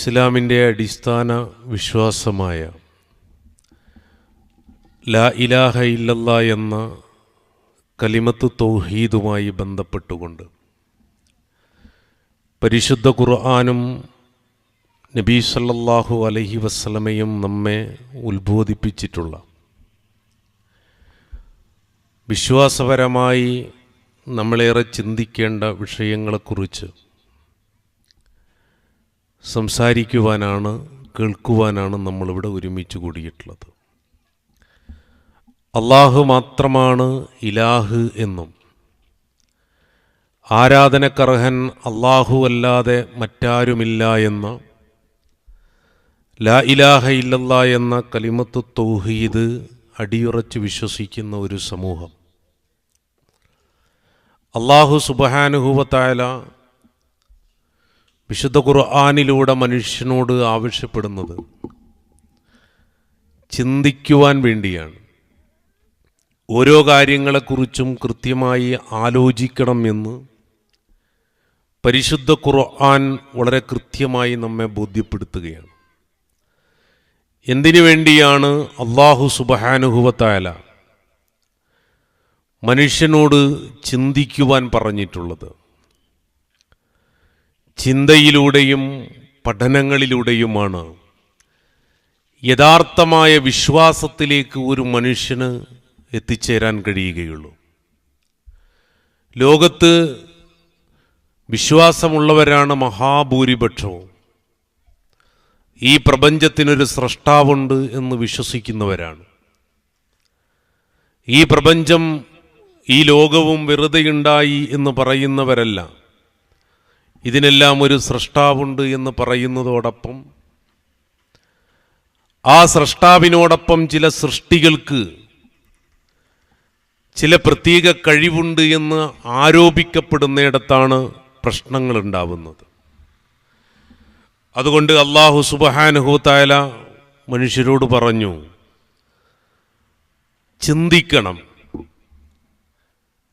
ഇസ്ലാമിന്റെ അടിസ്ഥാന വിശ്വാസമായ ലാ ഇലാഹ ഇല്ലല്ല എന്ന കലിമത്ത് തൗഹീദുമായി ബന്ധപ്പെട്ടുകൊണ്ട് പരിശുദ്ധ ഖുർആാനും നബീ സല്ലല്ലാഹു അലഹി വസ്ലമയും നമ്മെ ഉത്ബോധിപ്പിച്ചിട്ടുള്ള വിശ്വാസപരമായി നമ്മളേറെ ചിന്തിക്കേണ്ട വിഷയങ്ങളെക്കുറിച്ച് സംസാരിക്കുവാനാണ് കേൾക്കുവാനാണ് നമ്മളിവിടെ ഒരുമിച്ച് കൂടിയിട്ടുള്ളത്. അള്ളാഹു മാത്രമാണ് ഇലാഹ് എന്നും. ആരാധനക്കർഹൻ അള്ളാഹു അല്ലാതെ മറ്റാരുമില്ല എന്ന ലാ ഇലാഹ ഇല്ലല്ല എന്ന കലിമത്ത് തൗഹീദ് അടിയുറച്ച് വിശ്വസിക്കുന്ന ഒരു സമൂഹം. അള്ളാഹു സുബഹാനുഹൂവത്തായ വിശുദ്ധ ഖുർആാനിലൂടെ മനുഷ്യനോട് ആവശ്യപ്പെടുന്നത് ചിന്തിക്കുവാൻ വേണ്ടിയാണ്. ഓരോ കാര്യങ്ങളെക്കുറിച്ചും കൃത്യമായി ആലോചിക്കണം എന്ന് പരിശുദ്ധ ഖുർആൻ വളരെ കൃത്യമായി നമ്മെ ബോധ്യപ്പെടുത്തുകയാണ്. എന്തിനു വേണ്ടിയാണ് അള്ളാഹു സുബഹാനുഹുവത്തായാല മനുഷ്യനോട് ചിന്തിക്കുവാൻ പറഞ്ഞിട്ടുള്ളത്? ചിന്തയിലൂടെയും പഠനങ്ങളിലൂടെയുമാണ്. യഥാർത്ഥമായ വിശ്വാസത്തിലേക്ക് ഒരു മനുഷ്യന് എത്തിച്ചേരാൻ കഴിയുകയുള്ളൂ. ലോകത്ത് വിശ്വാസമുള്ളവരാണ് മഹാഭൂരിപക്ഷവും. ഈ പ്രപഞ്ചത്തിനൊരു സ്രഷ്ടാവുണ്ട് എന്ന് വിശ്വസിക്കുന്നവരാണ്. ഈ പ്രപഞ്ചം ഈ ലോകവും വെറുതെയുണ്ടായി എന്ന് പറയുന്നവരല്ല. ഇതിനെല്ലാം ഒരു സൃഷ്ടാവുണ്ട് എന്ന് പറയുന്നതോടൊപ്പം ആ സൃഷ്ടാവിനോടൊപ്പം ചില സൃഷ്ടികൾക്ക് ചില പ്രത്യേക കഴിവുണ്ട് എന്ന് ആരോപിക്കപ്പെടുന്നിടത്താണ് പ്രശ്നങ്ങൾ ഉണ്ടാവുന്നത് അതുകൊണ്ട് അള്ളാഹു സുബഹാനുഹൂത്തായ മനുഷ്യരോട് പറഞ്ഞു ചിന്തിക്കണം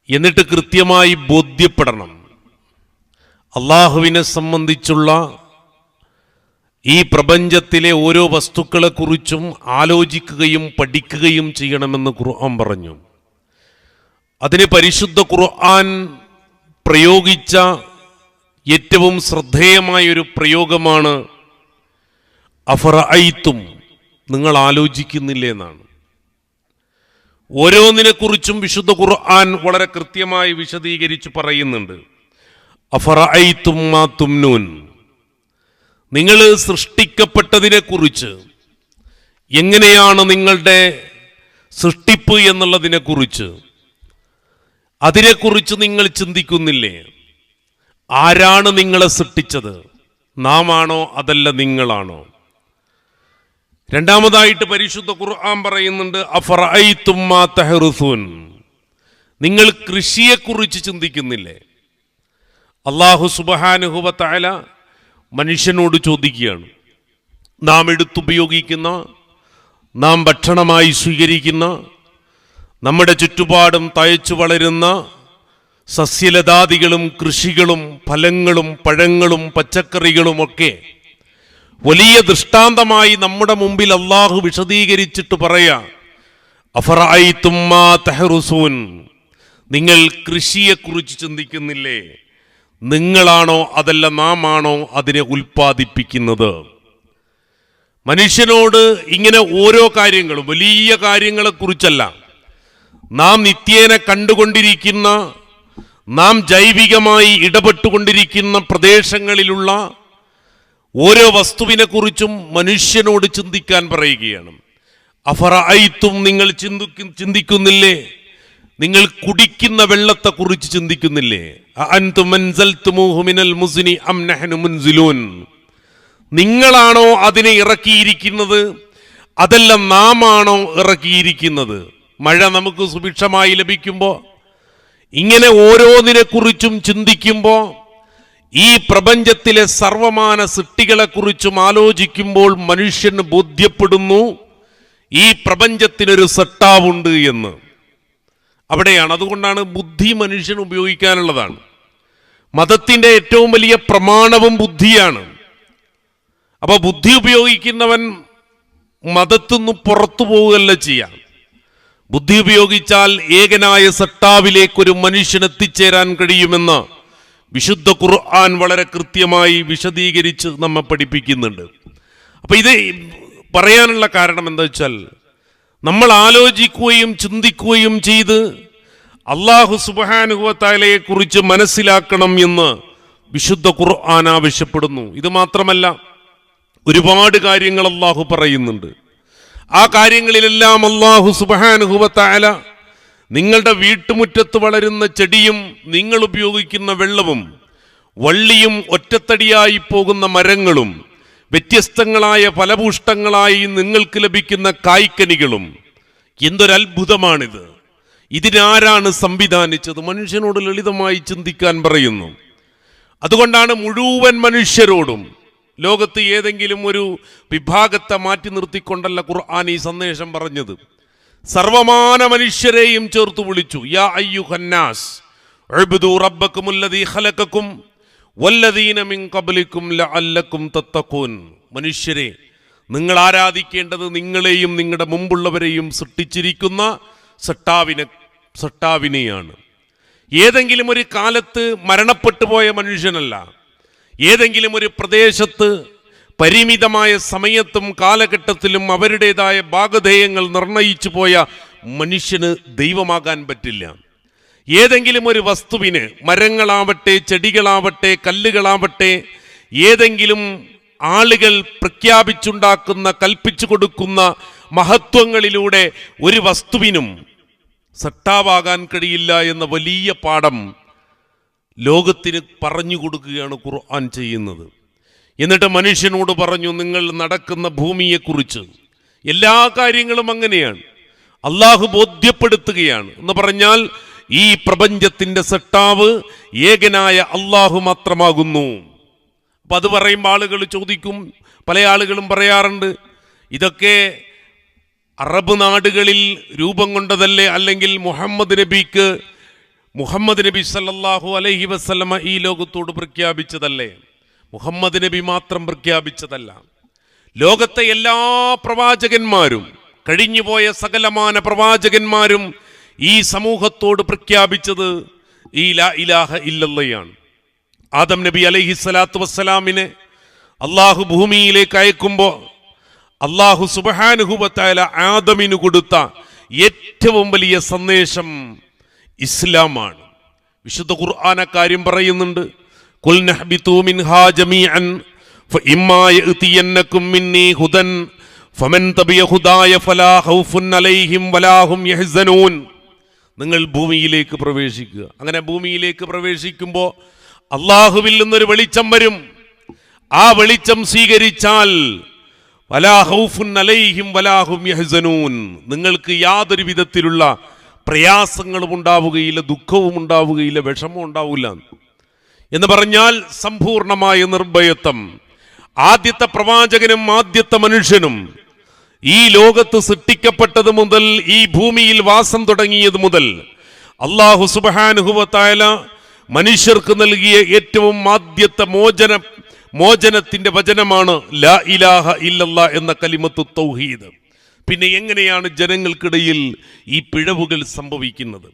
എന്നിട്ട് കൃത്യമായി ബോധ്യപ്പെടണം. അള്ളാഹുവിനെ സംബന്ധിച്ചുള്ള ഈ പ്രപഞ്ചത്തിലെ ഓരോ വസ്തുക്കളെക്കുറിച്ചും ആലോചിക്കുകയും പഠിക്കുകയും ചെയ്യണമെന്ന് ഖുർആൻ പറഞ്ഞു. അതിന് പരിശുദ്ധ ഖുർആൻ പ്രയോഗിച്ച ഏറ്റവും ശ്രദ്ധേയമായൊരു പ്രയോഗമാണ് അഫറൈത്തും നിങ്ങൾ ആലോചിക്കുന്നില്ലേ എന്നാണ് ഓരോന്നിനെക്കുറിച്ചും വിശുദ്ധ ഖുർആൻ വളരെ കൃത്യമായി വിശദീകരിച്ച് പറയുന്നുണ്ട്. അഫറൈത്തും മാ തുംനൂൻ. നിങ്ങൾ സൃഷ്ടിക്കപ്പെട്ടതിനെക്കുറിച്ച് എങ്ങനെയാണ് നിങ്ങളുടെ സൃഷ്ടിപ്പ് എന്നുള്ളതിനെ എന്നുള്ളതിനെക്കുറിച്ച് അതിനെക്കുറിച്ച് നിങ്ങൾ ചിന്തിക്കുന്നില്ലേ? ആരാണ് നിങ്ങളെ സൃഷ്ടിച്ചത്? നാം ആണോ അതല്ല നിങ്ങളാണോ? രണ്ടാമതായിട്ട് പരിശുദ്ധ ഖുർആൻ പറയുന്നുണ്ട് അഫറൈ മാ തഹറുസൂൻ. നിങ്ങൾ കൃഷിയെക്കുറിച്ച് ചിന്തിക്കുന്നില്ലേ? അള്ളാഹു സുബഹാനുഹുവത്തായ മനുഷ്യനോട് ചോദിക്കുകയാണ്. നാം എടുത്തുപയോഗിക്കുന്ന നാം ഭക്ഷണമായി സ്വീകരിക്കുന്ന നമ്മുടെ ചുറ്റുപാടും തയച്ചു വളരുന്ന സസ്യലതാദികളും കൃഷികളും ഫലങ്ങളും പഴങ്ങളും പച്ചക്കറികളുമൊക്കെ വലിയ ദൃഷ്ടാന്തമായി നമ്മുടെ മുമ്പിൽ അള്ളാഹു വിശദീകരിച്ചിട്ട് പറയാ അഫറായി തുമ്മാ തെഹറുസൂൻ നിങ്ങൾ കൃഷിയെക്കുറിച്ച് ചിന്തിക്കുന്നില്ലേ? നിങ്ങളാണോ അതല്ല നാം ആണോ അതിനെ ഉൽപ്പാദിപ്പിക്കുന്നത്? മനുഷ്യനോട് ഇങ്ങനെ ഓരോ കാര്യങ്ങളും വലിയ കാര്യങ്ങളെക്കുറിച്ചല്ല. നാം നിത്യേന കണ്ടുകൊണ്ടിരിക്കുന്ന നാം ജൈവികമായി ഇടപെട്ടുകൊണ്ടിരിക്കുന്ന പ്രദേശങ്ങളിലുള്ള ഓരോ വസ്തുവിനെക്കുറിച്ചും മനുഷ്യനോട് ചിന്തിക്കാൻ പറയുകയാണ്. അഫറായിത്തും നിങ്ങൾ ചിന്തിക്കു ചിന്തിക്കുന്നില്ലേ? നിങ്ങൾ കുടിക്കുന്ന വെള്ളത്തെക്കുറിച്ച് ചിന്തിക്കുന്നില്ലേ? നിങ്ങളാണോ അതിനെ ഇറക്കിയിരിക്കുന്നത്? അതല്ല നാം ആണോ ഇറക്കിയിരിക്കുന്നത്? മഴ നമുക്ക് സുഭിക്ഷമായി ലഭിക്കുമ്പോൾ ഇങ്ങനെ ഓരോന്നിനെക്കുറിച്ചും ചിന്തിക്കുമ്പോൾ ഈ പ്രപഞ്ചത്തിലെ സർവമാന സൃഷ്ടികളെക്കുറിച്ചും ആലോചിക്കുമ്പോൾ മനുഷ്യന് ബോധ്യപ്പെടുന്നു ഈ പ്രപഞ്ചത്തിനൊരു സട്ടാവുണ്ട് എന്ന്. അവിടെയാണ്. അതുകൊണ്ടാണ് ബുദ്ധി മനുഷ്യൻ ഉപയോഗിക്കാനുള്ളതാണ്. മതത്തിന്റെ ഏറ്റവും വലിയ പ്രമാണവും ബുദ്ധിയാണ്. അപ്പോൾ ബുദ്ധി ഉപയോഗിക്കുന്നവൻ മതത്തുനിന്ന് പുറത്തു പോവുകയല്ല ചെയ്യാം. ബുദ്ധി ഉപയോഗിച്ചാൽ ഏകനായ സട്ടാവിലേക്കൊരു മനുഷ്യൻ എത്തിച്ചേരാൻ കഴിയുമെന്ന് വിശുദ്ധ ഖുർആൻ വളരെ കൃത്യമായി വിശദീകരിച്ച് നമ്മെ പഠിപ്പിക്കുന്നുണ്ട്. അപ്പൊ ഇത് പറയാനുള്ള കാരണം എന്താ വെച്ചാൽ നമ്മൾ ആലോചിക്കുകയും ചിന്തിക്കുകയും ചെയ്ത് അള്ളാഹു കുറിച്ച് മനസ്സിലാക്കണം എന്ന് വിശുദ്ധ ഖുർആൻ ആവശ്യപ്പെടുന്നു. ഇത് മാത്രമല്ല ഒരുപാട് കാര്യങ്ങൾ അള്ളാഹു പറയുന്നുണ്ട്. ആ കാര്യങ്ങളിലെല്ലാം അള്ളാഹു സുബാനുഭവത്താല നിങ്ങളുടെ വീട്ടുമുറ്റത്ത് വളരുന്ന ചെടിയും നിങ്ങൾ ഉപയോഗിക്കുന്ന വെള്ളവും വള്ളിയും ഒറ്റത്തടിയായി പോകുന്ന മരങ്ങളും വ്യത്യസ്തങ്ങളായ ഫലപുഷ്ടങ്ങളായി നിങ്ങൾക്ക് ലഭിക്കുന്ന കായ്ക്കനികളും എന്തൊരത്ഭുതമാണിത്. ഇതിനാരാണ് സംവിധാനിച്ചത്? മനുഷ്യനോട് ലളിതമായി ചിന്തിക്കാൻ പറയുന്നു. അതുകൊണ്ടാണ് മുഴുവൻ മനുഷ്യരോടും ലോകത്ത് ഏതെങ്കിലും ഒരു വിഭാഗത്തെ മാറ്റി നിർത്തിക്കൊണ്ടല്ല ഖുർആൻ ഈ സന്ദേശം പറഞ്ഞത്. സർവമാന മനുഷ്യരെയും ചേർത്ത് വിളിച്ചു. യാ അയ്യുഹന്നാസ് ഉഅ്ബുദൂ റബ്ബക്കുമുല്ലദീ ഖലഖക്കും മനുഷ്യരെ നിങ്ങൾ ആരാധിക്കേണ്ടത് നിങ്ങളെയും നിങ്ങളുടെ മുമ്പുള്ളവരെയും സൃഷ്ടിച്ചിരിക്കുന്ന സട്ടാവിനെ സട്ടാവിനെയാണ്. ഏതെങ്കിലും ഒരു കാലത്ത് മരണപ്പെട്ടു പോയ മനുഷ്യനല്ല. ഏതെങ്കിലും ഒരു പ്രദേശത്ത് പരിമിതമായ സമയത്തും കാലഘട്ടത്തിലും അവരുടേതായ ഭാഗധേയങ്ങൾ നിർണയിച്ചു പോയ മനുഷ്യന് ദൈവമാകാൻ പറ്റില്ല. ഏതെങ്കിലും ഒരു വസ്തുവിന് മരങ്ങളാവട്ടെ ചെടികളാവട്ടെ കല്ലുകളാവട്ടെ ഏതെങ്കിലും ആളുകൾ പ്രഖ്യാപിച്ചുണ്ടാക്കുന്ന കൽപ്പിച്ചു കൊടുക്കുന്ന മഹത്വങ്ങളിലൂടെ ഒരു വസ്തുവിനും സട്ടാവാകാൻ കഴിയില്ല എന്ന വലിയ പാഠം ലോകത്തിന് പറഞ്ഞു കൊടുക്കുകയാണ് ഖുർആൻ ചെയ്യുന്നത്. എന്നിട്ട് മനുഷ്യനോട് പറഞ്ഞു നിങ്ങൾ നടക്കുന്ന ഭൂമിയെക്കുറിച്ച് എല്ലാ കാര്യങ്ങളും അങ്ങനെയാണ്. അള്ളാഹു ബോധ്യപ്പെടുത്തുകയാണ്. എന്ന് പറഞ്ഞാൽ ഈ പ്രപഞ്ചത്തിന്റെ സട്ടാവ് ഏകനായ അള്ളാഹു മാത്രമാകുന്നു. അപ്പൊ അത് പറയുമ്പോൾ ആളുകൾ ചോദിക്കും പല ആളുകളും പറയാറുണ്ട് ഇതൊക്കെ അറബ് നാടുകളിൽ രൂപം കൊണ്ടതല്ലേ? അല്ലെങ്കിൽ മുഹമ്മദ് നബിക്ക് മുഹമ്മദ് നബി സല്ലാഹു അലൈഹി വസല്ലമ ഈ ലോകത്തോട് പ്രഖ്യാപിച്ചതല്ലേ? മുഹമ്മദ് നബി മാത്രം പ്രഖ്യാപിച്ചതല്ല. ലോകത്തെ എല്ലാ പ്രവാചകന്മാരും കഴിഞ്ഞുപോയ സകലമാന പ്രവാചകന്മാരും ഈ സമൂഹത്തോട് പ്രഖ്യാപിച്ചത് ഈ ലാ ഇലാഹ ഇല്ലല്ലയാണ്. ആദം നബി അലൈഹി സ്വലാത്തു വസ്സലാമിനെ അള്ളാഹു ഭൂമിയിലേക്ക് അയക്കുമ്പോൾ അള്ളാഹു സുബഹാനുഹുബത്തായ ആദമിന് കൊടുത്ത ഏറ്റവും വലിയ സന്ദേശം ഇസ്ലാമാണ്. വിശുദ്ധ ഖുർആന കാര്യം പറയുന്നുണ്ട് കുൽ നഹ്ബിതു മിൻഹാ ജമീഅൻ ഹുദൻ ഫമൻ തബിയ ഹുദായ ഫലാ ഖൗഫുൻ അലൈഹിം വലാ ഹും യഹ്സനൂൻ. നിങ്ങൾ ഭൂമിയിലേക്ക് പ്രവേശിക്കുക. അങ്ങനെ ഭൂമിയിലേക്ക് പ്രവേശിക്കുമ്പോൾ അള്ളാഹുവിൽ നിന്നൊരു വെളിച്ചം വരും. ആ വെളിച്ചം സ്വീകരിച്ചാൽ വലാ ഖൗഫുൻ അലൈഹിം വലാ ഹും യഹ്സനൂൻ. നിങ്ങൾക്ക് യാതൊരു വിധത്തിലുള്ള പ്രയാസങ്ങളും ഉണ്ടാവുകയില്ല ദുഃഖവും ഉണ്ടാവുകയില്ല വിഷമവും ഉണ്ടാവില്ല. എന്ന് പറഞ്ഞാൽ സമ്പൂർണമായ നിർഭയത്വം. ആദ്യത്തെ പ്രവാചകനും ആദ്യത്തെ മനുഷ്യനും ഈ ലോകത്ത് സൃഷ്ടിക്കപ്പെട്ടത് മുതൽ ഈ ഭൂമിയിൽ വാസം തുടങ്ങിയത് മുതൽ അള്ളാഹു സുബാനുഹുവത്തായ മനുഷ്യർക്ക് നൽകിയ ഏറ്റവും ആദ്യത്തെ മോചന മോചനത്തിന്റെ വചനമാണ് ലാ ഇലാഹ ഇല്ലല്ല എന്ന കലിമത്ത് തൗഹീദ്. പിന്നെ എങ്ങനെയാണ് ജനങ്ങൾക്കിടയിൽ ഈ പിഴവുകൾ സംഭവിക്കുന്നത്?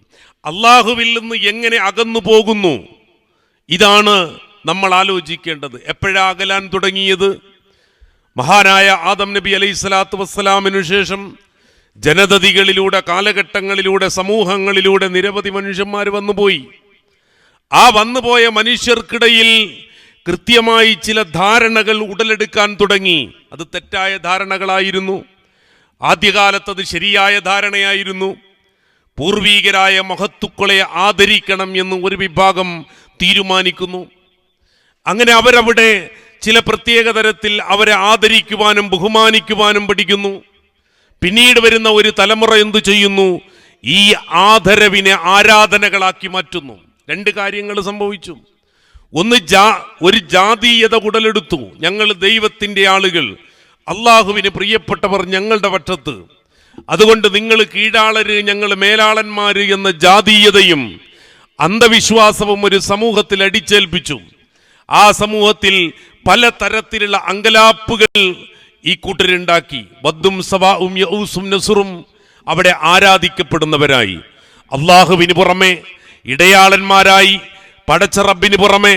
അള്ളാഹുവിൽ നിന്ന് എങ്ങനെ അകന്നു പോകുന്നു? ഇതാണ് നമ്മൾ ആലോചിക്കേണ്ടത്. എപ്പോഴാകലാൻ തുടങ്ങിയത്? മഹാനായ ആദം നബി അലൈഹി സ്വലാത്തു വസ്സലാമിനു ശേഷം ജനതതികളിലൂടെ കാലഘട്ടങ്ങളിലൂടെ സമൂഹങ്ങളിലൂടെ നിരവധി മനുഷ്യന്മാർ വന്നുപോയി. ആ വന്നുപോയ മനുഷ്യർക്കിടയിൽ കൃത്യമായി ചില ധാരണകൾ ഉടലെടുക്കാൻ തുടങ്ങി. അത് തെറ്റായ ധാരണകളായിരുന്നു. ആദ്യകാലത്ത് അത് ശരിയായ ധാരണയായിരുന്നു. പൂർവീകരായ മഹത്തുക്കളെ ആദരിക്കണം എന്ന് ഒരു വിഭാഗം തീരുമാനിക്കുന്നു. അങ്ങനെ അവരവിടെ ചില പ്രത്യേക തരത്തിൽ അവരെ ആദരിക്കുവാനും ബഹുമാനിക്കുവാനും പഠിക്കുന്നു. പിന്നീട് വരുന്ന ഒരു തലമുറ എന്തു ചെയ്യുന്നു? ഈ ആദരവിനെ ആരാധനകളാക്കി മാറ്റുന്നു. രണ്ട് കാര്യങ്ങൾ സംഭവിച്ചു. ഒന്ന് ജാ ഒരു ജാതീയത ഉടലെടുത്തു ഞങ്ങൾ ദൈവത്തിന്റെ ആളുകൾ. അള്ളാഹുവിന് പ്രിയപ്പെട്ടവർ ഞങ്ങളുടെ പക്ഷത്ത്. അതുകൊണ്ട് നിങ്ങൾ കീഴാളര് ഞങ്ങൾ മേലാളന്മാര് എന്ന ജാതീയതയും അന്ധവിശ്വാസവും ഒരു സമൂഹത്തിൽ അടിച്ചേൽപ്പിച്ചു. ആ സമൂഹത്തിൽ പല തരത്തിലുള്ള അങ്കലാപ്പുകൾ ഈ കൂട്ടരുണ്ടാക്കി. ബദ്ദും സവാവും യൗസും നസുറും അവിടെ ആരാധിക്കപ്പെടുന്നവരായി. അള്ളാഹുവിന് പുറമെ ഇടയാളന്മാരായി പടച്ച റബ്ബിന് പുറമെ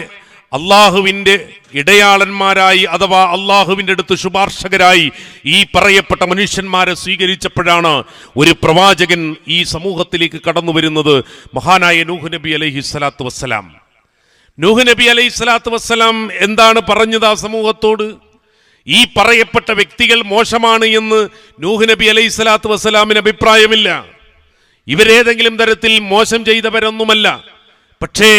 അള്ളാഹുവിന്റെ ഇടയാളന്മാരായി അഥവാ അള്ളാഹുവിന്റെ അടുത്ത് ശുപാർശകരായി ഈ പറയപ്പെട്ട മനുഷ്യന്മാരെ സ്വീകരിച്ചപ്പോഴാണ് ഒരു പ്രവാചകൻ ഈ സമൂഹത്തിലേക്ക് കടന്നു വരുന്നത് മഹാനായ നൂഹ് നബി അലഹി സ്വലാത്തു വസ്സലാം. നൂഹ് നബി അലൈഹി സ്വലാത്തു വസ്സലാം എന്താണ് പറഞ്ഞത് ആ സമൂഹത്തോട്? ഈ പറയപ്പെട്ട വ്യക്തികൾ മോശമാണ് എന്ന് നൂഹ് നബി അലൈഹി സ്വലാത്തു വസ്സലാമിന് അഭിപ്രായമില്ല. ഇവരേതെങ്കിലും തരത്തിൽ മോശം ചെയ്തവരൊന്നുമല്ല. പക്ഷേ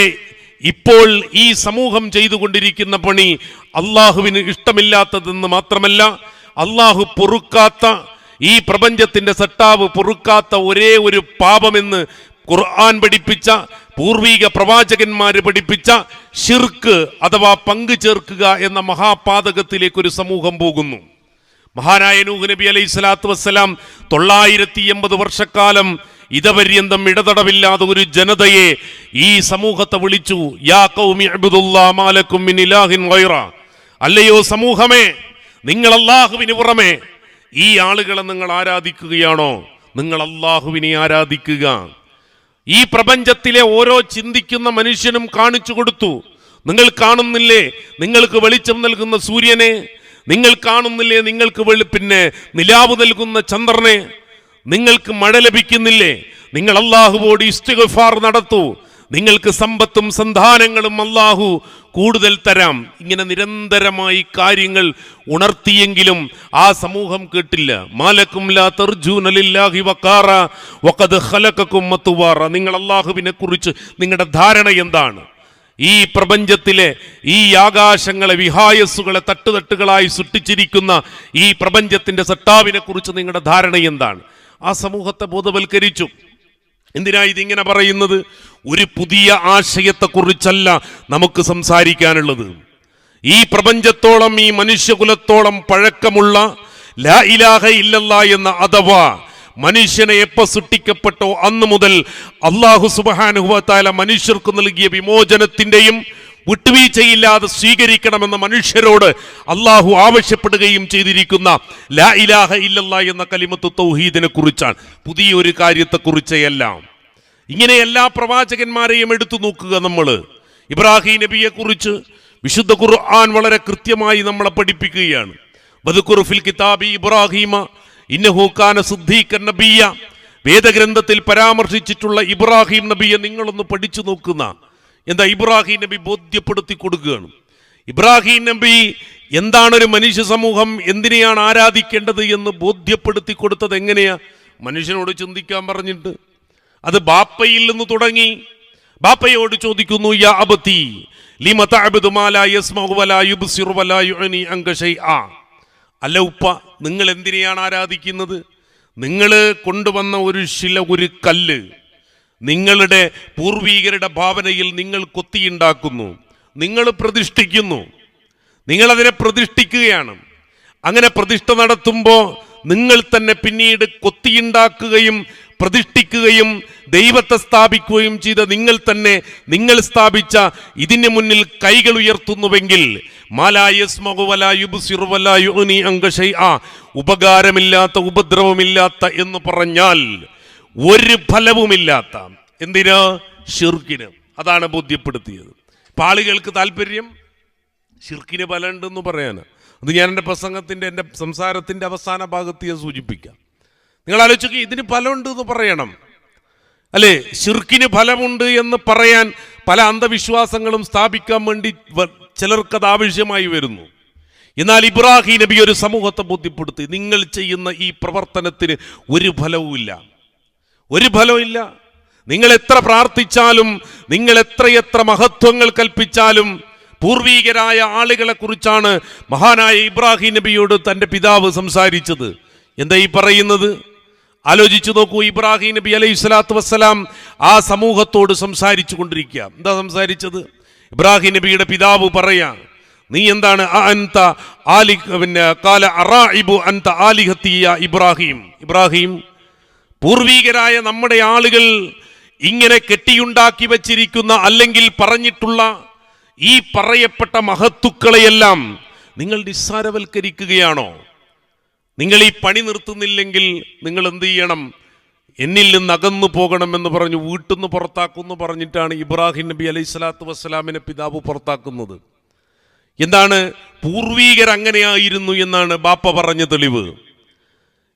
ഇപ്പോൾ ഈ സമൂഹം ചെയ്തുകൊണ്ടിരിക്കുന്ന പണി അള്ളാഹുവിന് ഇഷ്ടമില്ലാത്തതെന്ന് മാത്രമല്ല അള്ളാഹു പൊറുക്കാത്ത ഈ പ്രപഞ്ചത്തിന്റെ സട്ടാവ് പൊറുക്കാത്ത ഒരേ ഒരു പാപമെന്ന് ഖുർആൻ പഠിപ്പിച്ച പൂർവീക പ്രവാചകന്മാര് പഠിപ്പിച്ച ഷിർക്ക് അഥവാ പങ്കു ചേർക്കുക എന്ന മഹാപാതകത്തിലേക്ക് ഒരു സമൂഹം പോകുന്നു. മഹാനായ നൂഹ് നബി അലൈഹി സ്വലാത്തു വസ്സലാം തൊള്ളായിരത്തി എൺപത് വർഷക്കാലം ഇതപര്യന്തം ഇടതടവില്ലാതെ ഒരു ജനതയെ ഈ സമൂഹത്തെ വിളിച്ചു യാ കൗമി അല്ലയോ സമൂഹമേ നിങ്ങൾ അള്ളാഹുവിന് പുറമേ ഈ ആളുകളെ നിങ്ങൾ ആരാധിക്കുകയാണോ? നിങ്ങൾ അള്ളാഹുവിനെ ആരാധിക്കുക. ഈ പ്രപഞ്ചത്തിലെ ഓരോ ചിന്തിക്കുന്ന മനുഷ്യനും കാണിച്ചു കൊടുത്തു. നിങ്ങൾ കാണുന്നില്ലേ? നിങ്ങൾക്ക് വെളിച്ചം നൽകുന്ന സൂര്യനെ. നിങ്ങൾ കാണുന്നില്ലേ? നിങ്ങൾക്ക് വെളി പിന്നെ നിലാവ് നൽകുന്ന ചന്ദ്രനെ. നിങ്ങൾക്ക് മഴ ലഭിക്കുന്നില്ലേ? നിങ്ങൾ അള്ളാഹുവോട് ഇസ്തിഗഫാർ നടത്തൂ. നിങ്ങൾക്ക് സമ്പത്തും സന്താനങ്ങളും അള്ളാഹു കൂടുതൽ തരാം. ഇങ്ങനെ നിരന്തരമായി കാര്യങ്ങൾ ഉണർത്തിയെങ്കിലും ആ സമൂഹം കേട്ടില്ല. മാലക്കും ലാ നിങ്ങൾ അള്ളാഹുവിനെ കുറിച്ച് നിങ്ങളുടെ ധാരണ എന്താണ്? ഈ പ്രപഞ്ചത്തിലെ ഈ ആകാശങ്ങളെ വിഹായസ്സുകളെ തട്ടുതട്ടുകളായി സൃഷ്ടിച്ചിരിക്കുന്ന ഈ പ്രപഞ്ചത്തിന്റെ സട്ടാവിനെ കുറിച്ച് നിങ്ങളുടെ ധാരണ എന്താണ്? ആ സമൂഹത്തെ ബോധവൽക്കരിച്ചു. എന്തിനാ ഇതിങ്ങനെ പറയുന്നത്? ഒരു പുതിയ ആശയത്തെക്കുറിച്ചല്ല നമുക്ക് സംസാരിക്കാനുള്ളത്. ഈ പ്രപഞ്ചത്തോളം ഈ മനുഷ്യകുലത്തോളം പഴക്കമുള്ള ലാ ഇലാഹ ഇല്ലല്ല എന്ന അഥവാ മനുഷ്യനെ എപ്പോ സൃഷ്ടിക്കപ്പെട്ടോ അന്ന് മുതൽ അള്ളാഹു സുബഹാനുഭവത്താല മനുഷ്യർക്ക് നൽകിയ വിമോചനത്തിന്റെയും വിട്ടുവീഴ്ചയില്ലാതെ സ്വീകരിക്കണമെന്ന മനുഷ്യരോട് അള്ളാഹു ആവശ്യപ്പെടുകയും ചെയ്തിരിക്കുന്ന ലാ ഇലാഹ ഇല്ലല്ല എന്ന കലിമത്ത് തൗഹീദിനെ കുറിച്ചാണ്. പുതിയൊരു കാര്യത്തെക്കുറിച്ചെല്ലാം ഇങ്ങനെ എല്ലാ പ്രവാചകന്മാരെയും എടുത്തു നോക്കുക നമ്മൾ ഇബ്രാഹിം നബിയെ കുറിച്ച് വിശുദ്ധ ഖുർആൻ വളരെ കൃത്യമായി നമ്മളെ പഠിപ്പിക്കുകയാണ്. വദുക്കുറു ഫിൽ കിതാബി ഇബ്രാഹിമ ഇന്നഹു കാന സിദ്ദീഖൻ നബിയ. വേദഗ്രന്ഥത്തിൽ പരാമർശിച്ചിട്ടുള്ള ഇബ്രാഹിം നബിയെ നിങ്ങളൊന്ന് പഠിച്ചു നോക്കുന്ന. എന്താ ഇബ്രാഹിം നബി ബോധ്യപ്പെടുത്തി കൊടുക്കുകയാണ്. ഇബ്രാഹിം നബി എന്താണ് ഒരു മനുഷ്യ സമൂഹം എന്തിനെയാണ് ആരാധിക്കേണ്ടത് എന്ന് ബോധ്യപ്പെടുത്തി കൊടുത്തത് എങ്ങനെയാ? മനുഷ്യനോട് ചിന്തിക്കാൻ പറഞ്ഞിട്ട്. അത് ബാപ്പയിൽ നിന്ന് തുടങ്ങി. ബാപ്പയോട് ചോദിക്കുന്നു യാ അബത്തി അല്ല ഉപ്പ നിങ്ങൾ എന്തിനെയാണ് ആരാധിക്കുന്നത്? നിങ്ങൾ കൊണ്ടുവന്ന ഒരു ശില ഒരു കല്ല് നിങ്ങളുടെ പൂർവീകരുടെ ഭാവനയിൽ നിങ്ങൾ കൊത്തിയുണ്ടാക്കുന്നു. നിങ്ങൾ പ്രതിഷ്ഠിക്കുന്നു. നിങ്ങളതിനെ പ്രതിഷ്ഠിക്കുകയാണ്. അങ്ങനെ പ്രതിഷ്ഠ നടത്തുമ്പോൾ നിങ്ങൾ തന്നെ പിന്നീട് കൊത്തിയുണ്ടാക്കുകയും പ്രതിഷ്ഠിക്കുകയും ദൈവത്തെ സ്ഥാപിക്കുകയും ചെയ്ത നിങ്ങൾ തന്നെ നിങ്ങൾ സ്ഥാപിച്ച ഇതിന് മുന്നിൽ കൈകൾ ഉയർത്തുന്നുവെങ്കിൽ ഉപകാരമില്ലാത്ത ഉപദ്രവമില്ലാത്ത എന്ന് പറഞ്ഞാൽ ഒരു ഫലവുമില്ലാത്ത എന്തിനാ? ഷിർക്കിന്. അതാണ് ബോധ്യപ്പെടുത്തിയത്. പാളികൾക്ക് താല്പര്യം? ഷിർക്കിന് ഫലമുണ്ടെന്ന് പറയാൻ അത് ഞാൻ എന്റെ പ്രസംഗത്തിന്റെ എന്റെ സംസാരത്തിന്റെ അവസാന ഭാഗത്ത് ഞാൻ സൂചിപ്പിക്കാം. നിങ്ങൾ ആലോചിക്കുക ഇതിന് ഫലമുണ്ട് എന്ന് പറയണം. അല്ലേ? ഷിർക്കിന് ഫലമുണ്ട് എന്ന് പറയാൻ പല അന്ധവിശ്വാസങ്ങളും സ്ഥാപിക്കാൻ വേണ്ടി ചിലർക്കത് ആവശ്യമായി വരുന്നു. എന്നാൽ ഇബ്രാഹിം നബി ഒരു സമൂഹത്തെ ബോധ്യപ്പെടുത്തി നിങ്ങൾ ചെയ്യുന്ന ഈ പ്രവർത്തനത്തിന് ഒരു ഫലവുമില്ല ഒരു ഫലവുമില്ല നിങ്ങൾ എത്ര പ്രാർത്ഥിച്ചാലും നിങ്ങൾ എത്രയെത്ര മഹത്വങ്ങൾ കൽപ്പിച്ചാലും പൂർവീകരായ ആളുകളെ കുറിച്ചാണ് മഹാനായ ഇബ്രാഹിം നബിയോട് തന്റെ പിതാവ് സംസാരിച്ചത്. എന്താ ഈ പറയുന്നത്? ആലോചിച്ചു നോക്കൂ ഇബ്രാഹിം നബി അലൈഹി സ്വലാത്തു വസ്സലാം ആ സമൂഹത്തോട് സംസാരിച്ചു കൊണ്ടിരിക്കുക എന്താ സംസാരിച്ചത്? ഇബ്രാഹിം നബിയുടെ പിതാവ് പറയാ നീ എന്താണ്? പിന്നെ കാല അൻത ആലിഹത്തിയ ഇബ്രാഹിം. ഇബ്രാഹിം പൂർവീകരായ നമ്മുടെ ആളുകൾ ഇങ്ങനെ കെട്ടിയുണ്ടാക്കി വച്ചിരിക്കുന്ന അല്ലെങ്കിൽ പറഞ്ഞിട്ടുള്ള ഈ പറയപ്പെട്ട മഹത്തുക്കളെയെല്ലാം നിങ്ങൾ നിസ്സാരവൽക്കരിക്കുകയാണോ? നിങ്ങൾ ഈ പണി നിർത്തുന്നില്ലെങ്കിൽ നിങ്ങൾ എന്ത് ചെയ്യണം? എന്നിൽ നിന്ന് അകന്നു പോകണമെന്ന് പറഞ്ഞു വീട്ടിൽ നിന്ന് പുറത്താക്കുമെന്ന് പറഞ്ഞിട്ടാണ് ഇബ്രാഹിം നബി അലൈഹി സ്വലാത്തു വസ്സലാമിനെ പിതാവ് പുറത്താക്കുന്നത്. എന്താണ്? പൂർവീകർ അങ്ങനെയായിരുന്നു എന്നാണ് ബാപ്പ പറഞ്ഞ തെളിവ്.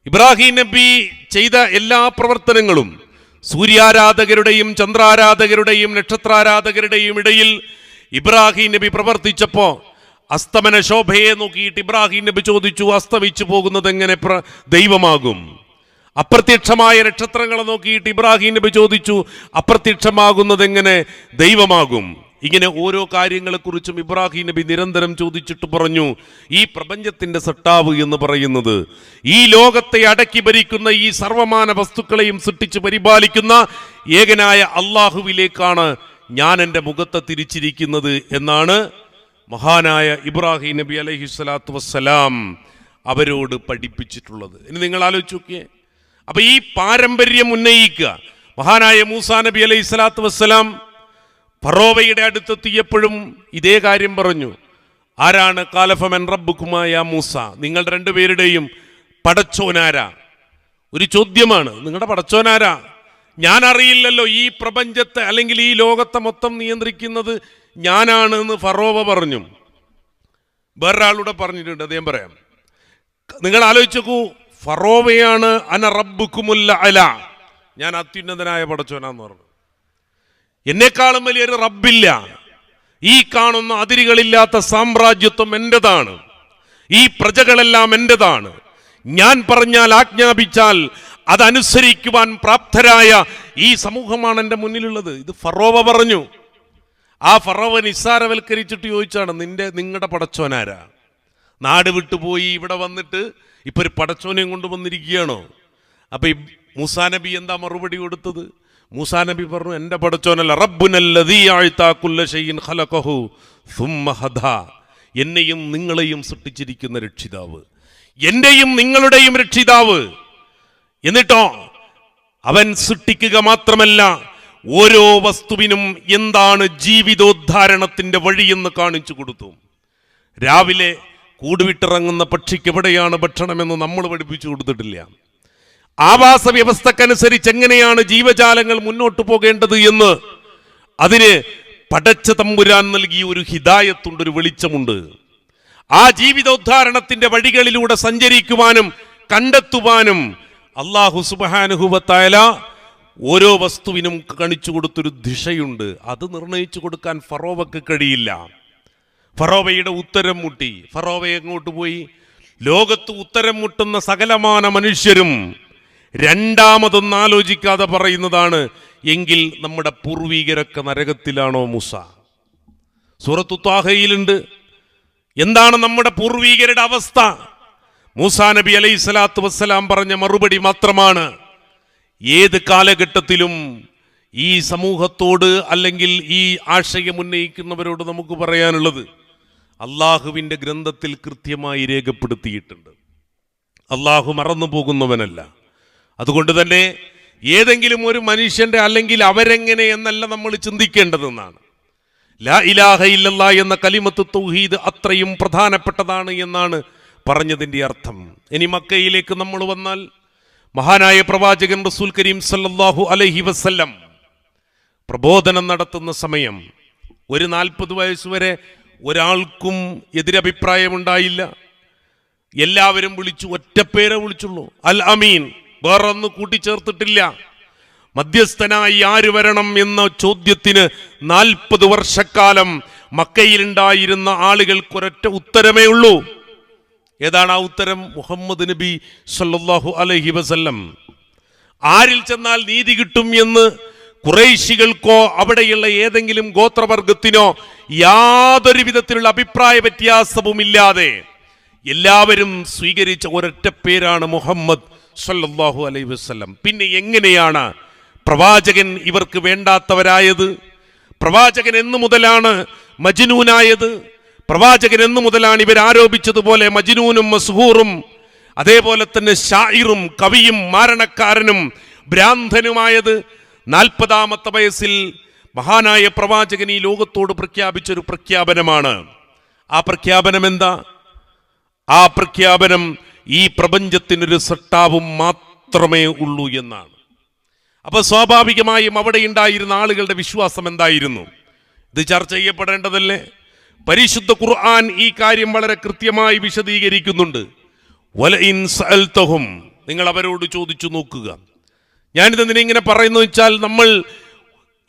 ഇബ്രാഹിം നബി ചെയ്ത എല്ലാ പ്രവർത്തനങ്ങളും സൂര്യാരാധകരുടെയും ചന്ദ്രാരാധകരുടെയും നക്ഷത്രാരാധകരുടെയും ഇടയിൽ ഇബ്രാഹിം നബി പ്രവർത്തിച്ചപ്പോ അസ്തമന ശോഭയെ നോക്കിയിട്ട് ഇബ്രാഹിം നബി ചോദിച്ചു അസ്തമിച്ചു പോകുന്നത് എങ്ങനെ ദൈവമാകും? അപ്രത്യക്ഷമായ നക്ഷത്രങ്ങളെ നോക്കിയിട്ട് ഇബ്രാഹിം നബി ചോദിച്ചു അപ്രത്യക്ഷമാകുന്നത് എങ്ങനെ ദൈവമാകും? ഇങ്ങനെ ഓരോ കാര്യങ്ങളെക്കുറിച്ചും ഇബ്രാഹിം നബി നിരന്തരം ചോദിച്ചിട്ട് പറഞ്ഞു ഈ പ്രപഞ്ചത്തിന്റെ സട്ടാവ് എന്ന് പറയുന്നത് ഈ ലോകത്തെ അടക്കി ഭരിക്കുന്ന ഈ സർവമാന വസ്തുക്കളെയും സൃഷ്ടിച്ച് പരിപാലിക്കുന്ന ഏകനായ അള്ളാഹുവിലേക്കാണ് ഞാൻ എന്റെ മുഖത്തെ തിരിച്ചിരിക്കുന്നത് എന്നാണ് മഹാനായ ഇബ്രാഹിം നബി അലഹി സ്വലാത്തു വസ്സലാം അവരോട് പഠിപ്പിച്ചിട്ടുള്ളത്. ഇനി നിങ്ങൾ ആലോചിച്ച് നോക്കിയേ. അപ്പൊ ഈ പാരമ്പര്യം ഉന്നയിക്കുക. മഹാനായ മൂസാ നബി അലൈഹി സ്വലാത്തു വസ്സലാം ഫറോവയുടെ അടുത്തെത്തിയപ്പോഴും ഇതേ കാര്യം പറഞ്ഞു. ആരാണ്? കാലഫമൻ റബ്ബുക്കുമായ മൂസ. നിങ്ങൾ രണ്ടുപേരുടെയും പടച്ചോനാരാ? ഒരു ചോദ്യമാണ്. നിങ്ങളുടെ പടച്ചോനാരാ? ഞാൻ അറിയില്ലല്ലോ ഈ പ്രപഞ്ചത്തെ അല്ലെങ്കിൽ ഈ ലോകത്തെ മൊത്തം നിയന്ത്രിക്കുന്നത് ഞാനാണ് എന്ന് ഫറോവ പറഞ്ഞു വേറൊരാളൂടെ പറഞ്ഞിട്ടുണ്ട് അദ്ദേഹം പറയാം. നിങ്ങൾ ആലോചിച്ചോക്കൂ ഫറോവയാണ് അന റബ്ബുക്കുമുല്ല അല. ഞാൻ അത്യുന്നതനായ പടച്ചോനാന്ന് പറഞ്ഞു. എന്നെക്കാളും വലിയൊരു റബ്ബില്ല. ഈ കാണുന്ന അതിരുകളില്ലാത്ത സാമ്രാജ്യത്വം എന്റെതാണ് ഈ പ്രജകളെല്ലാം എന്റെതാണ് ഞാൻ പറഞ്ഞാൽ ആജ്ഞാപിച്ചാൽ അതനുസരിക്കുവാൻ പ്രാപ്തരായ ഈ സമൂഹമാണ് എന്റെ മുന്നിലുള്ളത്. ഇത് ഫറോവ പറഞ്ഞു. ആ ഫറോവ നിസ്സാരവൽക്കരിച്ചിട്ട് ചോദിച്ചാണ് നിന്റെ നിങ്ങളുടെ പടച്ചോനാരാ നാട് വിട്ടുപോയി ഇവിടെ വന്നിട്ട് ഇപ്പൊ ഒരു പടച്ചോനെയും കൊണ്ടുവന്നിരിക്കുകയാണോ അപ്പൊ ഈ മൂസാ നബി എന്താ മറുപടി കൊടുത്തത്? മൂസാ നബി പറഞ്ഞു എന്റെ പടച്ചോനല്ല റബ്ബുനല്ലദീ അഴ്ത്താ കുല്ല ഖലഖഹു സുമ്മ ഹദാ. എന്നെയും നിങ്ങളെയും സൃഷ്ടിച്ചിരിക്കുന്ന രക്ഷിതാവ് എന്റെയും നിങ്ങളുടെയും രക്ഷിതാവ്. എന്നിട്ടോ അവൻ സൃഷ്ടിക്കുക മാത്രമല്ല ഓരോ വസ്തുവിനും എന്താണ് ജീവിതോദ്ധാരണത്തിന്റെ വഴിയെന്ന് കാണിച്ചു കൊടുത്തു. രാവിലെ കൂടുവിട്ടിറങ്ങുന്ന പക്ഷിക്ക് എവിടെയാണ് ഭക്ഷണമെന്ന് നമ്മൾ പഠിപ്പിച്ചു കൊടുത്തിട്ടില്ല. ആവാസ വ്യവസ്ഥക്കനുസരിച്ച് എങ്ങനെയാണ് ജീവജാലങ്ങൾ മുന്നോട്ട് പോകേണ്ടത് എന്ന് അതിന് പടച്ച തമ്പുരാൻ നൽകിയ ഒരു ഹിതായത്തുണ്ട് ഒരു വെളിച്ചമുണ്ട്. ആ ജീവിതോദ്ധാരണത്തിന്റെ വഴികളിലൂടെ സഞ്ചരിക്കുവാനും കണ്ടെത്തുവാനും അള്ളാഹു സുബാനുഹുവത്തായ ഓരോ വസ്തുവിനും കാണിച്ചു കൊടുത്തൊരു ദിശയുണ്ട്. അത് നിർണയിച്ചു കൊടുക്കാൻ ഫറോവക്ക് കഴിയില്ല. ഫറോവയുടെ ഉത്തരം മുട്ടി. ഫറോവ എങ്ങോട്ട് പോയി? ലോകത്ത് ഉത്തരം മുട്ടുന്ന സകലമാന മനുഷ്യരും രണ്ടാമതൊന്നും ആലോചിക്കാതെ പറയുന്നതാണ് എങ്കിൽ നമ്മുടെ പൂർവീകരൊക്കെ നരകത്തിലാണോ മുസ? സൂറത്തു ത്വാഹയിലുണ്ട്. എന്താണ് നമ്മുടെ പൂർവീകരുടെ അവസ്ഥ? മൂസാ നബി അലൈഹി സ്വലാത്തു വസ്സലാം പറഞ്ഞ മറുപടി മാത്രമാണ്. ഏത് കാലഘട്ടത്തിലും ഈ സമൂഹത്തോട് അല്ലെങ്കിൽ ഈ ആശയം ഉന്നയിക്കുന്നവരോട് നമുക്ക് പറയാനുള്ളത് അള്ളാഹുവിന്റെ ഗ്രന്ഥത്തിൽ കൃത്യമായി രേഖപ്പെടുത്തിയിട്ടുണ്ട്. അള്ളാഹു മറന്നു പോകുന്നവനല്ല. അതുകൊണ്ട് തന്നെ ഏതെങ്കിലും ഒരു മനുഷ്യന്റെ അല്ലെങ്കിൽ അവരെങ്ങനെ എന്നല്ല നമ്മൾ ചിന്തിക്കേണ്ടതെന്നാണ്. ലാ ഇലാഹ ഇല്ലല്ല എന്ന കലിമത്ത് തൗഹീദ് അത്രയും പ്രധാനപ്പെട്ടതാണ് എന്നാണ് പറഞ്ഞതിന്റെ അർത്ഥം. ഇനി മക്കയിലേക്ക് നമ്മൾ വന്നാൽ മഹാനായ പ്രവാചകൻ റസൂൽ കരീം സല്ലാഹു അലഹി വസ്ല്ലം പ്രബോധനം നടത്തുന്ന സമയം ഒരു നാൽപ്പത് വയസ്സ് വരെ ഒരാൾക്കും എതിരഭിപ്രായമുണ്ടായില്ല. എല്ലാവരും വിളിച്ചു ഒറ്റപ്പേരെ വിളിച്ചുള്ളൂ. അൽ അമീൻ വേറൊന്ന് കൂട്ടിച്ചേർത്തിട്ടില്ല. മധ്യസ്ഥനായി ആര് വരണം എന്ന ചോദ്യത്തിന് നാൽപ്പത് വർഷക്കാലം മക്കയിലുണ്ടായിരുന്ന ആളുകൾക്കൊരൊറ്റ ഉത്തരമേ ഉള്ളൂ. ഏതാണ് ആ ഉത്തരം? മുഹമ്മദ് നബി സല്ലാഹു അലഹി വസല്ലം. ആരിൽ ചെന്നാൽ നീതി കിട്ടും എന്ന് കുറേശികൾക്കോ അവിടെയുള്ള ഏതെങ്കിലും ഗോത്രവർഗത്തിനോ യാതൊരു വിധത്തിലുള്ള അഭിപ്രായ വ്യത്യാസവുമില്ലാതെ എല്ലാവരും സ്വീകരിച്ച ഒരൊറ്റ പേരാണ് മുഹമ്മദ് സല്ലാഹു അലൈഹി വസ്ലം പിന്നെ എങ്ങനെയാണ് പ്രവാചകൻ ഇവർക്ക് വേണ്ടാത്തവരായത്? പ്രവാചകൻ എന്നു മുതലാണ് മജ്നൂനായത്. പ്രവാചകൻ എന്നു മുതലാണ് ഇവർ ആരോപിച്ചതുപോലെ മജ്നൂനും മസ്ഹൂറും അതേപോലെ തന്നെ ഷായിറും കവിയും മാരണക്കാരനും ഭ്രാന്തനുമായത് നാൽപ്പതാമത്തെ വയസ്സിൽ മഹാനായ പ്രവാചകൻ ഈ ലോകത്തോട് പ്രഖ്യാപിച്ചൊരു പ്രഖ്യാപനമാണ്. ആ പ്രഖ്യാപനം എന്താ? ആ പ്രഖ്യാപനം ഈ പ്രപഞ്ചത്തിനൊരു സട്ടാവും മാത്രമേ ഉള്ളൂ എന്നാണ്. അപ്പൊ സ്വാഭാവികമായും അവിടെ ഉണ്ടായിരുന്ന ആളുകളുടെ വിശ്വാസം എന്തായിരുന്നു? ഇത് ചർച്ച ചെയ്യപ്പെടേണ്ടതല്ലേ? പരിശുദ്ധ ഖുർആൻ ഈ കാര്യം വളരെ കൃത്യമായി വിശദീകരിക്കുന്നുണ്ട്. സഅൽതഹും നിങ്ങൾ അവരോട് ചോദിച്ചു നോക്കുക. ഞാനിത് ഇങ്ങനെ പറയുന്നു വെച്ചാൽ നമ്മൾ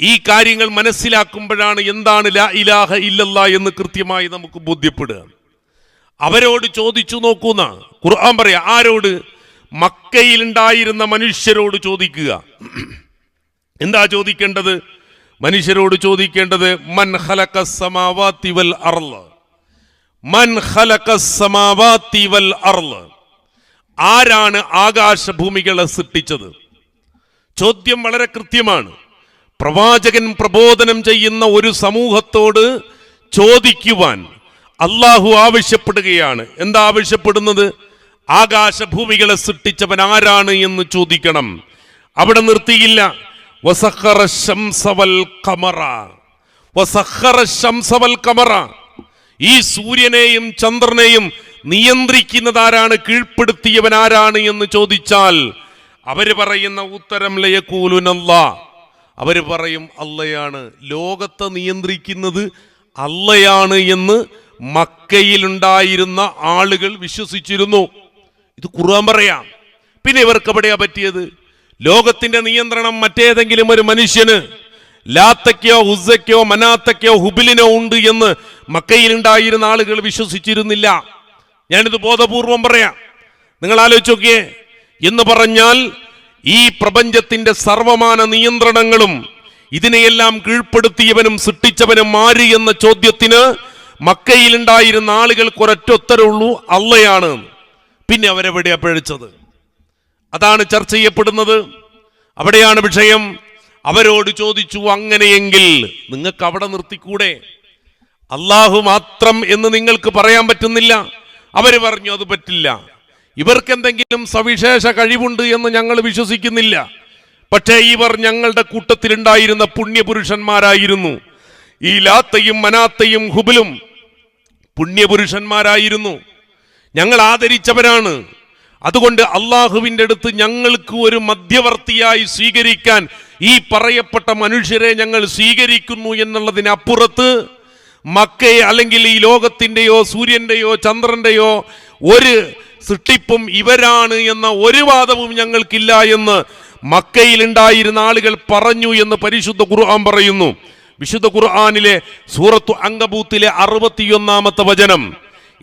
ഈ കാര്യങ്ങൾ മനസ്സിലാക്കുമ്പോഴാണ് എന്താണ് ലാ ഇലാഹ ഇല്ലല്ല എന്ന് കൃത്യമായി നമുക്ക് ബോധ്യപ്പെടുക. അവരോട് ചോദിച്ചു നോക്കുന്ന. ഖുർആൻ പറയാ ആരോട്? മക്കയിലുണ്ടായിരുന്ന മനുഷ്യരോട് ചോദിക്കുക. എന്താ ചോദിക്കേണ്ടത്? മനുഷ്യരോട് ചോദിക്കേണ്ടത് മൻ ഹലക്ക സമാവാത്തിവൽ വൽ അർൾ മൻ ഹലക്ക സമാവാത്തിവൽ വൽ അർൾ ആരാണ് ആകാശഭൂമികളെ സൃഷ്ടിച്ചത്? ചോദ്യം വളരെ കൃത്യമാണ്. പ്രവാചകൻ പ്രബോധനം ചെയ്യുന്ന ഒരു സമൂഹത്തോട് ചോദിക്കുവാൻ അള്ളാഹു ആവശ്യപ്പെടുകയാണ്. എന്താ ആവശ്യപ്പെടുന്നത്? ആകാശഭൂമികളെ സൃഷ്ടിച്ചവൻ ആരാണ് എന്ന് ചോദിക്കണം. അവിടെ നിർത്തിയില്ല. ഈ സൂര്യനെയും ചന്ദ്രനെയും നിയന്ത്രിക്കുന്നത് ആരാണ് കീഴ്പ്പെടുത്തിയവൻ ആരാണ് എന്ന് ചോദിച്ചാൽ അവർ പറയുന്ന ഉത്തരം ലയക്കൂലുനല്ല അവർ പറയും അല്ലയാണ് ലോകത്തെ നിയന്ത്രിക്കുന്നത് അല്ലയാണ് എന്ന് മക്കയിലുണ്ടായിരുന്ന ആളുകൾ വിശ്വസിച്ചിരുന്നു. ഇത് ഖുർആൻ പറയാം. പിന്നെ ഇവർക്ക് എവിടെയാ പറ്റിയത്? ലോകത്തിന്റെ നിയന്ത്രണം മറ്റേതെങ്കിലും ഒരു മനുഷ്യന് ലാത്തയ്ക്കോ ഉസയ്ക്കോ മനാത്തയ്ക്കോ ഹുബിലിനോ ഉണ്ട് എന്ന് മക്കയിൽ ഉണ്ടായിരുന്ന ആളുകൾ വിശ്വസിച്ചിരുന്നില്ല. ഞാനിത് ബോധപൂർവം പറയാം. നിങ്ങൾ ആലോചിച്ച് നോക്കിയേ. എന്ന് പറഞ്ഞാൽ ഈ പ്രപഞ്ചത്തിന്റെ സർവമാന നിയന്ത്രണങ്ങളും ഇതിനെയെല്ലാം കീഴ്പ്പെടുത്തിയവനും സൃഷ്ടിച്ചവനും ആര് എന്ന ചോദ്യത്തിന് മക്കയിലുണ്ടായിരുന്ന ആളുകൾക്ക് ഒരൊറ്റ ഉത്തരവുള്ളൂ അള്ളയാണ്. പിന്നെ അവരെവിടെയാ പിഴച്ചത്? അതാണ് ചർച്ച ചെയ്യപ്പെടുന്നത്. അവിടെയാണ് വിഷയം. അവരോട് ചോദിച്ചു അങ്ങനെയെങ്കിൽ നിങ്ങൾക്ക് അവിടെ നിർത്തിക്കൂടെ? അള്ളാഹു മാത്രം എന്ന് നിങ്ങൾക്ക് പറയാൻ പറ്റുന്നില്ല. അവർ പറഞ്ഞു അത് പറ്റില്ല. ഇവർക്ക് എന്തെങ്കിലും സവിശേഷ കഴിവുണ്ട് എന്ന് ഞങ്ങൾ വിശ്വസിക്കുന്നില്ല. പക്ഷേ ഇവർ ഞങ്ങളുടെ കൂട്ടത്തിലുണ്ടായിരുന്ന പുണ്യപുരുഷന്മാരായിരുന്നു. ഈ ലാത്തയും മനാത്തയും ഹുബിലും പുണ്യപുരുഷന്മാരായിരുന്നു. ഞങ്ങൾ ആദരിച്ചവരാണ്. അതുകൊണ്ട് അള്ളാഹുവിന്റെ അടുത്ത് ഞങ്ങൾക്ക് ഒരു മധ്യവർത്തിയായി സ്വീകരിക്കാൻ ഈ പറയപ്പെട്ട മനുഷ്യരെ ഞങ്ങൾ സ്വീകരിക്കുന്നു എന്നുള്ളതിനപ്പുറത്ത് മക്കയെ അല്ലെങ്കിൽ ഈ ലോകത്തിന്റെയോ സൂര്യന്റെയോ ചന്ദ്രന്റെയോ ഒരു സൃഷ്ടിപ്പും ഇവരാണ് എന്ന ഒരു വാദവും ഞങ്ങൾക്കില്ല എന്ന് മക്കയിലുണ്ടായിരുന്ന ആളുകൾ പറഞ്ഞു എന്ന് പരിശുദ്ധ ഖുർആൻ പറയുന്നു. വിശുദ്ധ ഖുർആാനിലെ സൂറത്തു അങ്കബൂത്തിലെ അറുപത്തിയൊന്നാമത്തെ വചനം.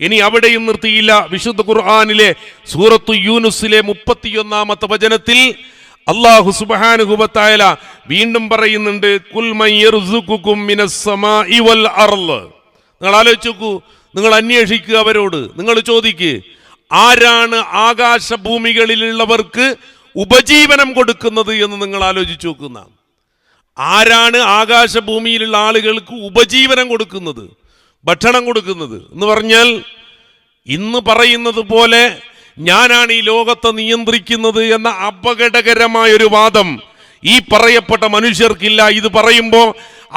ഇനി അവിടെയും നിർത്തിയില്ല വിശുദ്ധ ഖുർആാനിലെ സൂറത്തു യൂനുസിലെ മുപ്പത്തിയൊന്നാമത്തെ വചനത്തിൽ അള്ളാഹു സുബാനുഹുബത്തായ വീണ്ടും പറയുന്നുണ്ട് നിങ്ങൾ ആലോചിച്ചു നിങ്ങൾ അന്വേഷിക്കുക അവരോട് നിങ്ങൾ ചോദിക്ക് ആരാണ് ആകാശഭൂമികളിലുള്ളവർക്ക് ഉപജീവനം കൊടുക്കുന്നത് എന്ന് നിങ്ങൾ ആലോചിച്ചു നോക്കുന്ന ആരാണ് ആകാശഭൂമിയിലുള്ള ആളുകൾക്ക് ഉപജീവനം കൊടുക്കുന്നത്? ഭക്ഷണം കൊടുക്കുന്നത് എന്ന് പറഞ്ഞാൽ ഇന്ന് പറയുന്നത് പോലെ ഞാനാണ് ഈ ലോകത്തെ നിയന്ത്രിക്കുന്നത് എന്ന അപകടകരമായൊരു വാദം ഈ പറയപ്പെട്ട മനുഷ്യർക്കില്ല. ഇത് പറയുമ്പോൾ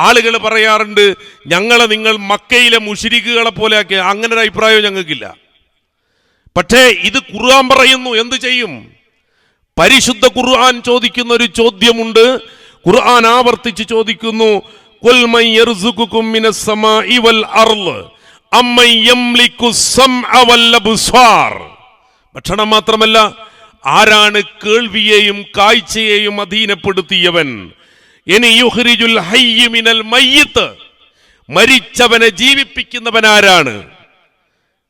ആളുകൾ പറയാറുണ്ട് ഞങ്ങളെ നിങ്ങൾ മക്കയിലെ മുഷിരിക്കുകളെ പോലെ ആക്കി അങ്ങനെ ഒരു അഭിപ്രായം ഞങ്ങൾക്കില്ല. പക്ഷേ ഇത് ഖുർആൻ പറയുന്നു എന്ത് ചെയ്യും? പരിശുദ്ധ ഖുർആൻ ചോദിക്കുന്ന ഒരു ചോദ്യമുണ്ട് ഖുർആൻ ആവർത്തിച്ച് ചോദിക്കുന്നു "ഖുൽ മൻ യർസുഖുക്കും മിനസ് സമാഇ വൽ അർൾ അമ്മൻ യംലിക്കു സംഅ വൽ അബ്സാർ. ഭക്ഷണം മാത്രമല്ല ആരാണ് കേൾവിയെയും കാഴ്ചയെയും അധീനപ്പെടുത്തിയവൻ? മരിച്ചവനെ ജീവിപ്പിക്കുന്നവനാരാണ്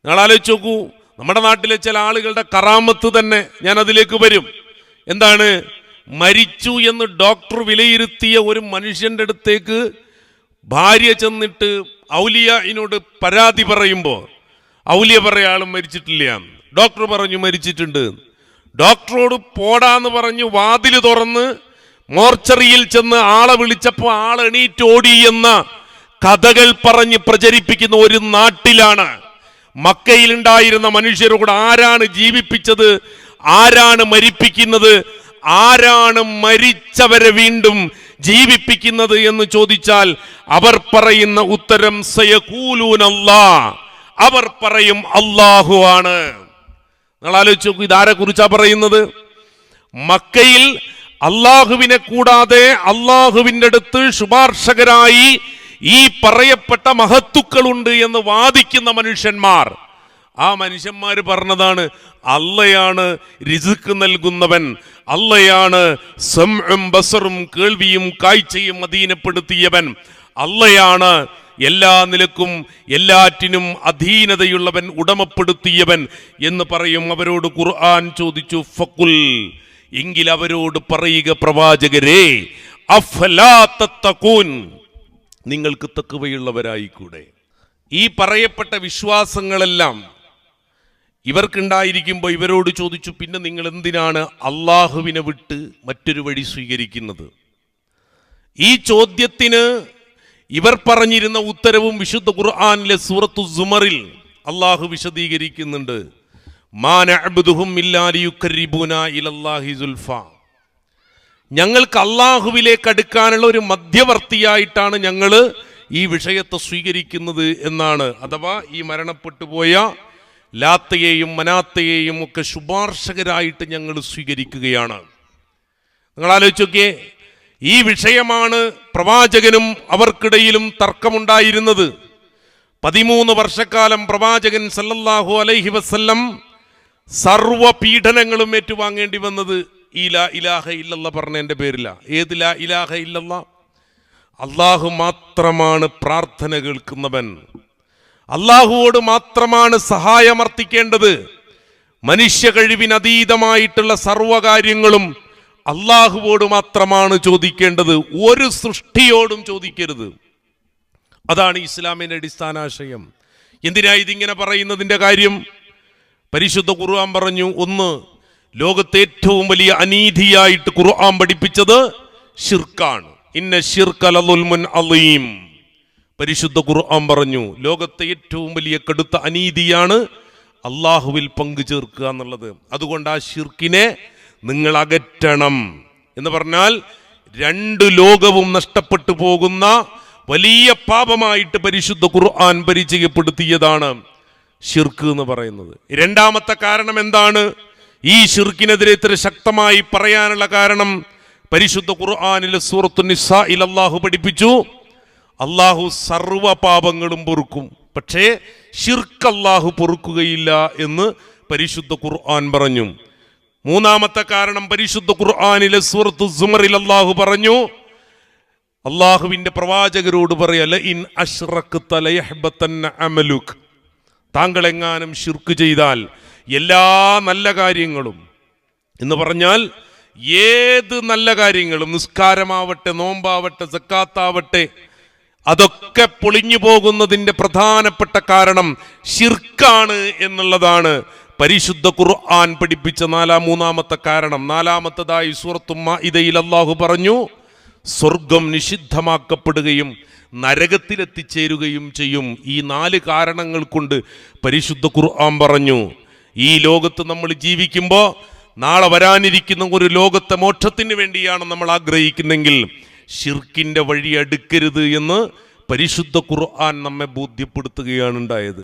നിങ്ങൾ ആലോചിച്ച് നോക്കൂ നമ്മുടെ നാട്ടിലെ ചില ആളുകളുടെ കറാമത്ത് തന്നെ ഞാൻ അതിലേക്ക് വരും. എന്താണ്? മരിച്ചു എന്ന് ഡോക്ടർ വിലയിരുത്തിയ ഒരു മനുഷ്യന്റെ അടുത്തേക്ക് ഭാര്യ ചെന്നിട്ട് ഔലിയനോട് പരാതി പറയുമ്പോൾ ഔലിയ പറയാളും മരിച്ചിട്ടില്ല. ഡോക്ടർ പറഞ്ഞു മരിച്ചിട്ടുണ്ട്. ഡോക്ടറോട് പോടാന്ന് പറഞ്ഞു വാതിൽ തുറന്ന് മോർച്ചറിയിൽ ചെന്ന് ആളെ വിളിച്ചപ്പോൾ ആൾ എണീറ്റ് ഓടി എന്ന കഥകൾ പറഞ്ഞ് പ്രചരിപ്പിക്കുന്ന ഒരു നാട്ടിലാണ്. മക്കയിൽ മക്കയിലുണ്ടായിരുന്ന മനുഷ്യരോട് ആരാണ് ജീവിപ്പിച്ചത്? ആരാണ് മരിപ്പിക്കുന്നത്? ആരാണ് മരിച്ചവരെ വീണ്ടും ജീവിപ്പിക്കുന്നത് എന്ന് ചോദിച്ചാൽ അവർ പറയുന്ന ഉത്തരം സയകൂലൂനല്ലാ അവർ പറയും അള്ളാഹു ആണ്. നിങ്ങൾ ആലോചിച്ച് നോക്കൂ ഇതാരെ കുറിച്ചാ പറയുന്നത്? മക്കയിൽ അള്ളാഹുവിനെ കൂടാതെ അള്ളാഹുവിന്റെ അടുത്ത് ശുപാർശകരായി ഈ പറയപ്പെട്ട മഹത്തുക്കളുണ്ട് എന്ന് വാദിക്കുന്ന മനുഷ്യന്മാർ. ആ മനുഷ്യന്മാർ പറഞ്ഞതാണ് അല്ലയാണ് രിസുക്ക് നൽകുന്നവൻ. അല്ലയാണ് സംഉം ബസറും കേൾവിയും കാഴ്ചയും അധീനപ്പെടുത്തിയവൻ. അല്ലയാണ് എല്ലാ നിലക്കും എല്ലാറ്റിനും അധീനതയുള്ളവൻ ഉടമപ്പെടുത്തിയവൻ എന്ന് പറയും. അവരോട് ഖുർആൻ ചോദിച്ചു ഫക്കുൽ എങ്കിൽ അവരോട് പറയുക പ്രവാചകരെ നിങ്ങൾക്ക് തക്കുവയുള്ളവരായിക്കൂടെ ഈ പറയപ്പെട്ട വിശ്വാസങ്ങളെല്ലാം ഇവർക്കുണ്ടായിരിക്കുമ്പോൾ ഇവരോട് ചോദിച്ചു പിന്നെ നിങ്ങൾ എന്തിനാണ് അള്ളാഹുവിനെ വിട്ട് മറ്റൊരു വഴി സ്വീകരിക്കുന്നത്? ഈ ചോദ്യത്തിന് ഇവർ പറഞ്ഞിരുന്ന ഉത്തരവും വിശുദ്ധ ഖുർആാനിലെ സൂറത്തു സുമറിൽ അള്ളാഹു വിശദീകരിക്കുന്നുണ്ട്. ഞങ്ങൾക്ക് അള്ളാഹുവിലേക്ക് അടുക്കാനുള്ള ഒരു മധ്യവർത്തിയായിട്ടാണ് ഞങ്ങൾ ഈ വിഷയത്തെ സ്വീകരിക്കുന്നത് എന്നാണ്. അഥവാ ഈ മരണപ്പെട്ടു പോയ ലാത്തയെയും മനാത്തയെയും ഒക്കെ ശുപാർശകരായിട്ട് ഞങ്ങൾ സ്വീകരിക്കുകയാണ്. നിങ്ങൾ ആലോചിച്ച് നോക്കിയേ ഈ വിഷയമാണ് പ്രവാചകനും അവർക്കിടയിലും തർക്കമുണ്ടായിരുന്നത്. പതിമൂന്ന് വർഷക്കാലം പ്രവാചകൻ സല്ലല്ലാഹു അലൈഹി വസ്ല്ലം സർവ പീഡനങ്ങളും ഏറ്റുവാങ്ങേണ്ടി വന്നത് ഈ ലാ ഇലാഹ ഇല്ലല്ല പറഞ്ഞതിന്റെ പേരില. ഏത് ലാ ഇലാഹ ഇല്ലല്ല? അള്ളാഹു മാത്രമാണ് പ്രാർത്ഥന കേൾക്കുന്നവൻ. അള്ളാഹുവോട് മാത്രമാണ് സഹായമർത്ഥിക്കേണ്ടത് മനുഷ്യ കഴിവിനതീതമായിട്ടുള്ള സർവകാര്യങ്ങളും അള്ളാഹുവോട് മാത്രമാണ് ചോദിക്കേണ്ടത്. ഒരു സൃഷ്ടിയോടും ചോദിക്കരുത്. അതാണ് ഇസ്ലാമിന്റെ അടിസ്ഥാനാശയം. എന്തിനാ ഇതിങ്ങനെ പറയുന്നതിന്റെ കാര്യം? പരിശുദ്ധ ഖുർആൻ പറഞ്ഞു ഒന്ന് ലോകത്തെ ഏറ്റവും വലിയ അനീതിയായിട്ട് ഖുർആൻ പഠിപ്പിച്ചത് ഷിർക്കാണ് ഇന്ന ഷിർക്കലുൽമുൻ അലീം. പരിശുദ്ധ ഖുർആൻ പറഞ്ഞു ലോകത്തെ ഏറ്റവും വലിയ കടുത്ത അനീതിയാണ് അള്ളാഹുവിൽ പങ്കു ചേർക്കുക എന്നുള്ളത്. അതുകൊണ്ട് ആ ഷിർക്കിനെ നിങ്ങൾ അകറ്റണം. എന്ന് പറഞ്ഞാൽ രണ്ട് ലോകവും നഷ്ടപ്പെട്ടു പോകുന്ന വലിയ പാപമായിട്ട് പരിശുദ്ധ ഖുർആൻ പരിചയപ്പെടുത്തിയതാണ് ഷിർക്ക് എന്ന് പറയുന്നത്. രണ്ടാമത്തെ കാരണം എന്താണ്? ഈ ഷിർക്കിനെതിരെ ഇത്ര ശക്തമായി പറയാനുള്ള കാരണം പരിശുദ്ധ ഖുർആാനിലെ സൂറത്തു നിസായിൽ അള്ളാഹു പഠിപ്പിച്ചു. അള്ളാഹു സർവ പാപങ്ങളും പൊറുക്കും. പക്ഷേ ഷിർക്ക് അള്ളാഹു പൊറുക്കുകയില്ല എന്ന് പരിശുദ്ധ ഖുർആൻ പറഞ്ഞു. മൂന്നാമത്തെ കാരണം പരിശുദ്ധ ഖുർആാനിലെ സൂറത്തു സുമറിൽ അള്ളാഹു പറഞ്ഞു അള്ളാഹുവിന്റെ പ്രവാചകരോട് പറയല്ല ഇൻ അഷ്റഖ് തലയഹ്ബത്തന്ന അമലുക്. താങ്കൾ എങ്ങാനും ഷിർക്ക് ചെയ്താൽ എല്ലാ നല്ല കാര്യങ്ങളും എന്ന് പറഞ്ഞാൽ ഏത് നല്ല കാര്യങ്ങളും നിസ്കാരമാവട്ടെ നോമ്പാവട്ടെ സക്കാത്താവട്ടെ അതൊക്കെ പൊളിഞ്ഞു പോകുന്നതിന്റെ പ്രധാനപ്പെട്ട കാരണം ശിർക്കാണ് എന്നുള്ളതാണ്. പരിശുദ്ധ ഖുർആൻ പഠിപ്പിച്ച നാലാം മൂന്നാമത്തെ കാരണം. നാലാമത്തതായി സൂറത്തുമ്മ ഇതയിൽ അള്ളാഹു പറഞ്ഞു സ്വർഗം നിഷിദ്ധമാക്കപ്പെടുകയും നരകത്തിലെത്തിച്ചേരുകയും ചെയ്യും. ഈ നാല് കാരണങ്ങൾ കൊണ്ട് പരിശുദ്ധ ഖുർആൻ പറഞ്ഞു ഈ ലോകത്ത് നമ്മൾ ജീവിക്കുമ്പോൾ നാളെ വരാനിരിക്കുന്ന ഒരു ലോകത്തെ മോക്ഷത്തിന് വേണ്ടിയാണ് നമ്മൾ ആഗ്രഹിക്കുന്നെങ്കിൽ ഷിർക്കിന്റെ വഴി അടുക്കരുത് എന്ന് പരിശുദ്ധ ഖുർആൻ നമ്മെ ബോധ്യപ്പെടുത്തുകയാണ് ഉണ്ടായത്.